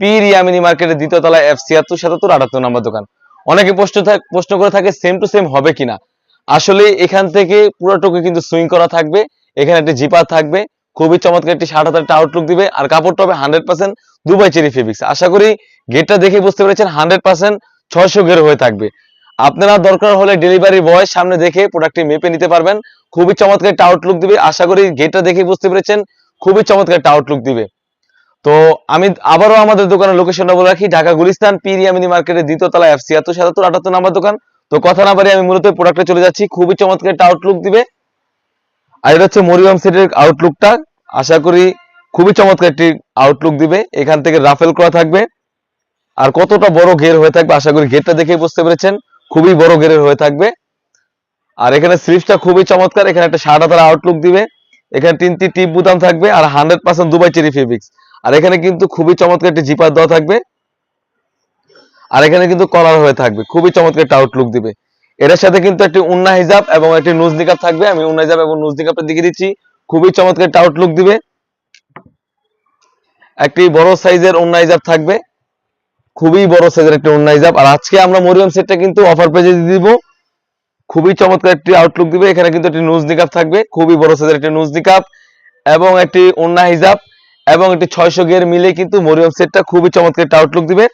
পীর ইয়ামিনী মার্কেটের দ্বিতীয় তলায় এফ ছিয়াত্তর, সাতাত্তর, আটাত্তর নাম্বার দোকান। অনেকে প্রশ্ন প্রশ্ন করে থাকে সেম টু সেম হবে কিনা? আসলে এখান থেকে পুরোটুকু কিন্তু সুইং করা থাকবে। এখানে একটি জিপার থাকবে। খুবই চমৎকার একটি সাত হাজার আউটলুক দিবে। আর কাপড়টা হবে hundred percent Dubai cherry fabrics আশা করি গেটটা দেখে বুঝতে পেরেছেন হান্ড্রেড পার্সেন্ট ছয়শো গের হয়ে থাকবে। আপনারা দরকার হলে ডেলিভারি বয় সামনে দেখে প্রোডাক্টটি মেপে নিতে পারবেন। খুবই চমৎকার একটা আউটলুক দিবে। আশা করি গেটটা দেখে বুঝতে পেরেছেন, খুবই চমৎকার একটা আউটলুক দিবে। তো আমি আবারও আমাদের দোকানের লোকেশনটা বলে রাখি, ঢাকা গুলিস্তান পিরিয়ামিনি মার্কেটের দ্বিতীয় তলা এফ ছিয়াত্তর সাতাত্তর আটাত্তর নাম্বার দোকান। তো কথা না পারি আমি মূলত প্রোডাক্টে চলে যাচ্ছি। খুবই চমৎকার একটা আউটলুক দিবে। আর এটা হচ্ছে মরিয়ম সেটের আউটলুকটা আশা করি খুবই চমৎকার একটি আউটলুক দিবে। এখান থেকে রাফেল করা থাকবে। আর কতটা বড় ঘের হয়ে থাকবে, আশা করি ঘেরটা দেখে বুঝতে পেরেছেন। খুবই বড় ঘেরের হয়ে থাকবে। আর এখানে স্লিপসটা খুবই চমৎকার। এখানে একটা সাদা তারা আউটলুক দিবে। এখানে তিনটি টিপ বুতাম থাকবে। আর hundred percent Dubai cherry fabrics. আর এখানে কিন্তু খুবই চমৎকার একটি জিপার দেওয়া থাকবে। আর এখানে কিন্তু কলার হয়ে থাকবে, খুবই চমৎকার একটা আউটলুক দিবে। এটার সাথে কিন্তু একটি উন্না হিজাব এবং একটি নুজ নিকাপ থাকবে। আমি উন্না হিজাব এবং নুজ নিকাপটা দিকে দিচ্ছি। খুবই চমৎকার একটা আউটলুক দিবে। একটি বড় সাইজের উন্না হিজাব থাকবে। খুবই বড় সাইজের একটি উন্না হিজাব। আর আজকে আমরা মরিয়ম সেটটা কিন্তু অফার পেজে দিয়ে দিব। খুবই চমৎকার একটি আউটলুক দিবে। এখানে কিন্তু একটি নুজ নিকাপ থাকবে। খুবই বড় সাইজের একটি নুজ নিকাপ এবং একটি উন্না হিজাব। এবং একটি ছয়শো গিয়ার মিলে কিন্তু মরিয়ম সেটটা খুবই চমৎকার একটা আউটলুক দিবে।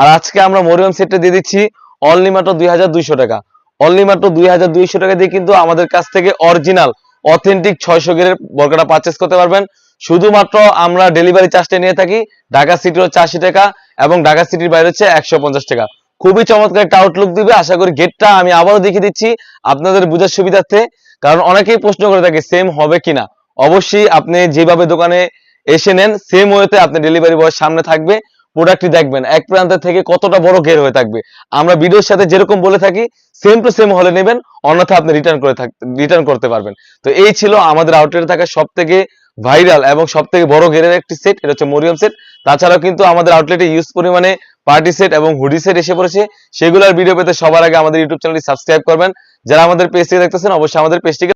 আর আজকে আমরা মরিয়ম সেটটা দিয়ে দিচ্ছি অনলি মাত্র দুই হাজার দুইশো টাকা। অনলি মাত্র দুই হাজার দুইশো টাকা দিয়ে কিন্তু আমাদের কাছ থেকে অরিজিনাল অথেন্টিক ছয়শো গেরের বর্গাটা পারচেস করতে পারবেন। শুধুমাত্র আমরা ডেলিভারি চার্জটা নিয়ে থাকি, ঢাকা সিটির হচ্ছে আশি টাকা এবং ঢাকা সিটির বাইরে হচ্ছে একশো পঞ্চাশ টাকা। খুবই চমৎকার একটা আউটলুক দিবে। আশা করি গেটটা আমি আবারও দেখিয়ে দিচ্ছি আপনাদের বোঝার সুবিধার্থে। কারণ অনেকেই প্রশ্ন করে থাকে সেম হবে কিনা? অবশ্যই আপনি যেভাবে দোকানে এসে নেন সেম ওয়েতে আপনি ডেলিভারি বয়ের সামনে থাকবে প্রোডাক্টটি দেখবেন, এক প্রান্ত থেকে কতটা বড় ঘের হয়ে থাকবে। আমরা ভিডিওর সাথে যেরকম বলে থাকি সেম টু সেম হলে নেবেন অন্যথা আপনি রিটার্ন করে রিটার্ন করতে পারবেন। তো এই ছিল আমাদের আউটলেটে থাকা সব থেকে ভাইরাল এবং সব থেকে বড় ঘেরের একটি সেট এটা হচ্ছে মরিয়ম সেট তাছাড়াও কিন্তু আমাদের আউটলেটে ইউজ পরিমাণে পার্টি সেট এবং হুডি সেট এসে পড়েছে। সেগুলোর ভিডিও পেতে সবার আগে আমাদের ইউটিউব চ্যানেলটি সাবস্ক্রাইব করবেন। যারা আমাদের পেজটি দেখতেছেন, অবশ্যই আমাদের পেজটিকে